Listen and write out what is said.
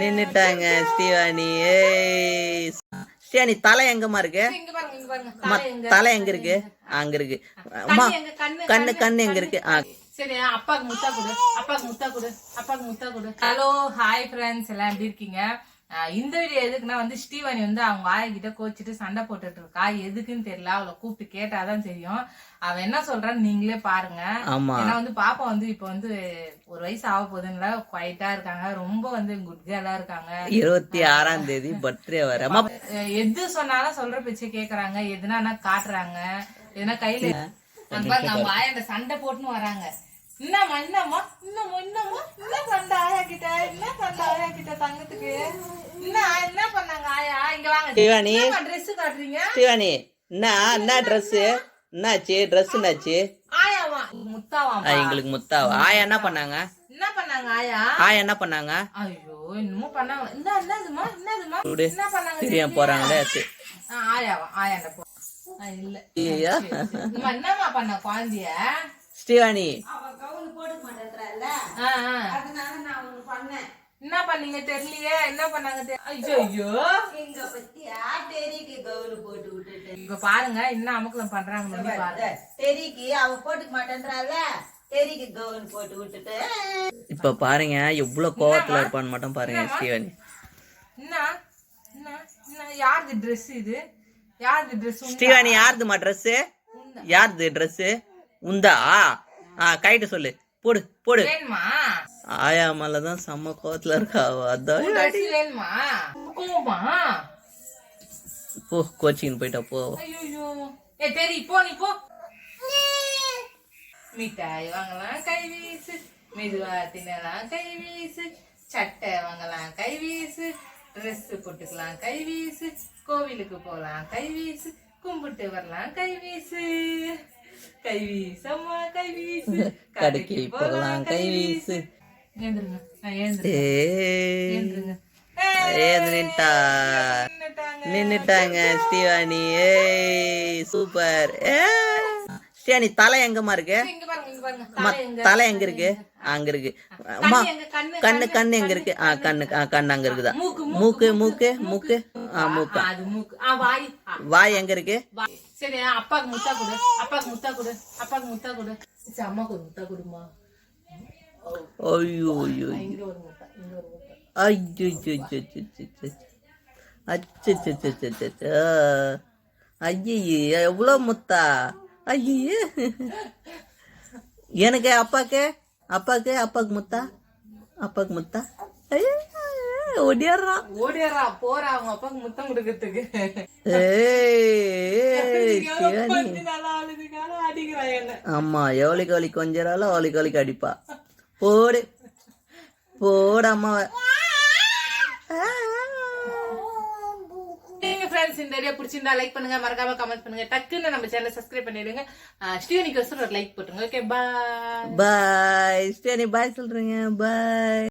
நின்னுட்டாங்க. ஸ்ரீவாணி. ஏய். ஸ்ரீவாணி தலை எங்கம்மா இருக்கு? இங்க பாருங்க இங்க பாருங்க. அம்மா, தலை எங்க தலை எங்க இருக்கு? அங்க இருக்கு. அம்மா கண்ணு எங்க கண்ணு எங்க இருக்கு? ஆ, சரி அப்பாக்கு முத்தா கொடு அப்பாக்கு முத்தா கொடு அப்பாக்கு முத்தா கொடு. ஹலோ ஹாய் ஃப்ரெண்ட்ஸ் எல்லாம் எப்படி இருக்கீங்க? இந்த வீடியோ எதுக்குன்னா வந்து ஸ்ரீவாணி வந்து அவங்க ஆயகிட்ட கோச்சிட்டு சண்டை போட்டுட்டு இருக்கா எதுக்குன்னு தெரியல. அவளை கூப்பிட்டு கேட்டாதான் தெரியும். அவ என்ன சொல்றான்னு நீங்களே பாருங்க. ஏன்னா வந்து பாப்பா வந்து இப்ப வந்து ஒரு வயசு ஆக போகுதுங்களா குவைட்டா இருக்காங்க. ரொம்ப வந்து குட் கேர்லா இருக்காங்க. இருபத்தி ஆறாம் தேதி பர்த்டே வர எது சொன்னாலும் சொல்ற பேச்சை கேக்குறாங்க. எதுனா காட்டுறாங்க. எதுனா கையில ஆயா அந்த சண்டை போட்டுன்னு வராங்க. என்னம்மா என்னம்மா இன்னமும் இன்னமும் என்ன பண்ண ஆயா கிட்ட என்ன பண்ண ஆயா கிட்ட தங்கத்துக்கு? என்ன என்ன பண்ணாங்க ஆயா? இங்க வாங்க. ஸ்ரீவாணி ட்ரெஸ் காட்டுறீங்க? ஸ்ரீவாணி என்ன என்ன ட்ரெஸ் என்னாச்சு? ட்ரெஸ் என்னாச்சு? எங்களுக்கு முத்தாவா. ஆயா என்ன பண்ணாங்க? என்ன பண்ணாங்க ஆயா? ஆயா என்ன பண்ணாங்க? ஐயோ என்னமோ பண்ணாங்க. என்ன என்னதுமா என்னதுமா விடு. என்ன பண்ணாங்க தெரியாம போறாங்களே ஆயாவா? ஆயாண்ட போ இல்ல. பண்ண குழந்தைய? ஸ்ரீவாணி. என்ன பண்ணீங்க தெரியலையே? என்ன பண்ணாங்க ஐயோ ஐயோ. இப்ப பாருங்க என்ன அமக்கலம் பண்றாங்க தெறிக்கு அவ போட்டுக்க மாட்டேன்றால கவுன் போட்டு விட்டுட்டு. இப்ப பாருங்க எவ்வளவு கோவத்துல இருப்பான்னு மட்டும் பாருங்க ஸ்ரீவாணி என்ன என்ன என்ன யாருது ட்ரெஸ் இது? யாருது ட்ரெஸ் ஸ்ரீவாணி யாருதுமா ட்ரெஸ் யாருது ட்ரெஸ் உந்தா ஆ கைட்டு சொல்லு. போடு போடு. ஆயா மேலதான் செம்ம கோவத்துல இருக்கா. அதான் போ கோச்சிங் போயிட்டா போ. போ நீ போ. மிட்டாய் வாங்கலாம் கை வீசு. மெதுவா தின்னலாம் கை வீசு. சட்டை வாங்கலாம் கை வீசு. ட்ரெஸ் போட்டுக்கலாம் கை வீசு. கோவிலுக்கு போலாம் கை வீசு. கும்பிட்டு வரலாம் கை வீசு. கை வீசம்மா கை வீசு. கடைக்கு போகலாம் கை வீசு. நின்னுட்டாங்க. ஸ்ரீவாணி. ஏய் சூப்பர். ஏ. ஸ்ரீவாணி தலை எங்கம்மா இருக்கு? தலை எங்க? இருக்கு? அங்க இருக்கு. அம்மா கண்ணு கண்ணு எங்க இருக்கு? ஆ கண்ணு ஆ, கண்ணு அங்க இருக்குதா? மூக்கு, மூக்கு மூக்கு ஆ மூக்கு. வாய். எங்க இருக்கு. சரி அப்பாக்கு முத்தா கொடு. அப்பாக்கு முத்தா கொடு. அப்பாக்கு முத்தா கொடு. அம்மாக்கு ஒரு முத்தா கொடுமா? ஐயோ ஐயோ ஐயோ. அச்சோ ஐயே எவ்வளோ முத்தா ஐயே எனக்கு அப்பாக்கு அப்பாக்கு அப்பாக்கு முத்தா அப்பாக்கு முத்தா ஐயே, ஒடியாடுறான் ஓடியாரா போறா அவங்க அப்பாக்கு முத்தம் கொடுக்கறதுக்கு கொஞ்ச ஆமா அவளுக்கு அடிப்பா போடு. போடு அம்மாவை ஃப்ரெண்ட்ஸ் இந்த வீடியோ பிடிச்சிருந்தா லைக் பண்ணுங்க. மறக்காம கமெண்ட் பண்ணுங்க. டக்குன்னு நம்ம சேனல் சப்ஸ்கிரைப் பண்ணிடுங்க. ஸ்ரீனிக்கு ஒரு லைக் போட்டுருங்க. ஓகே பாய் பாய் ஸ்டேனி பாய் சொல்றீங்க. பாய்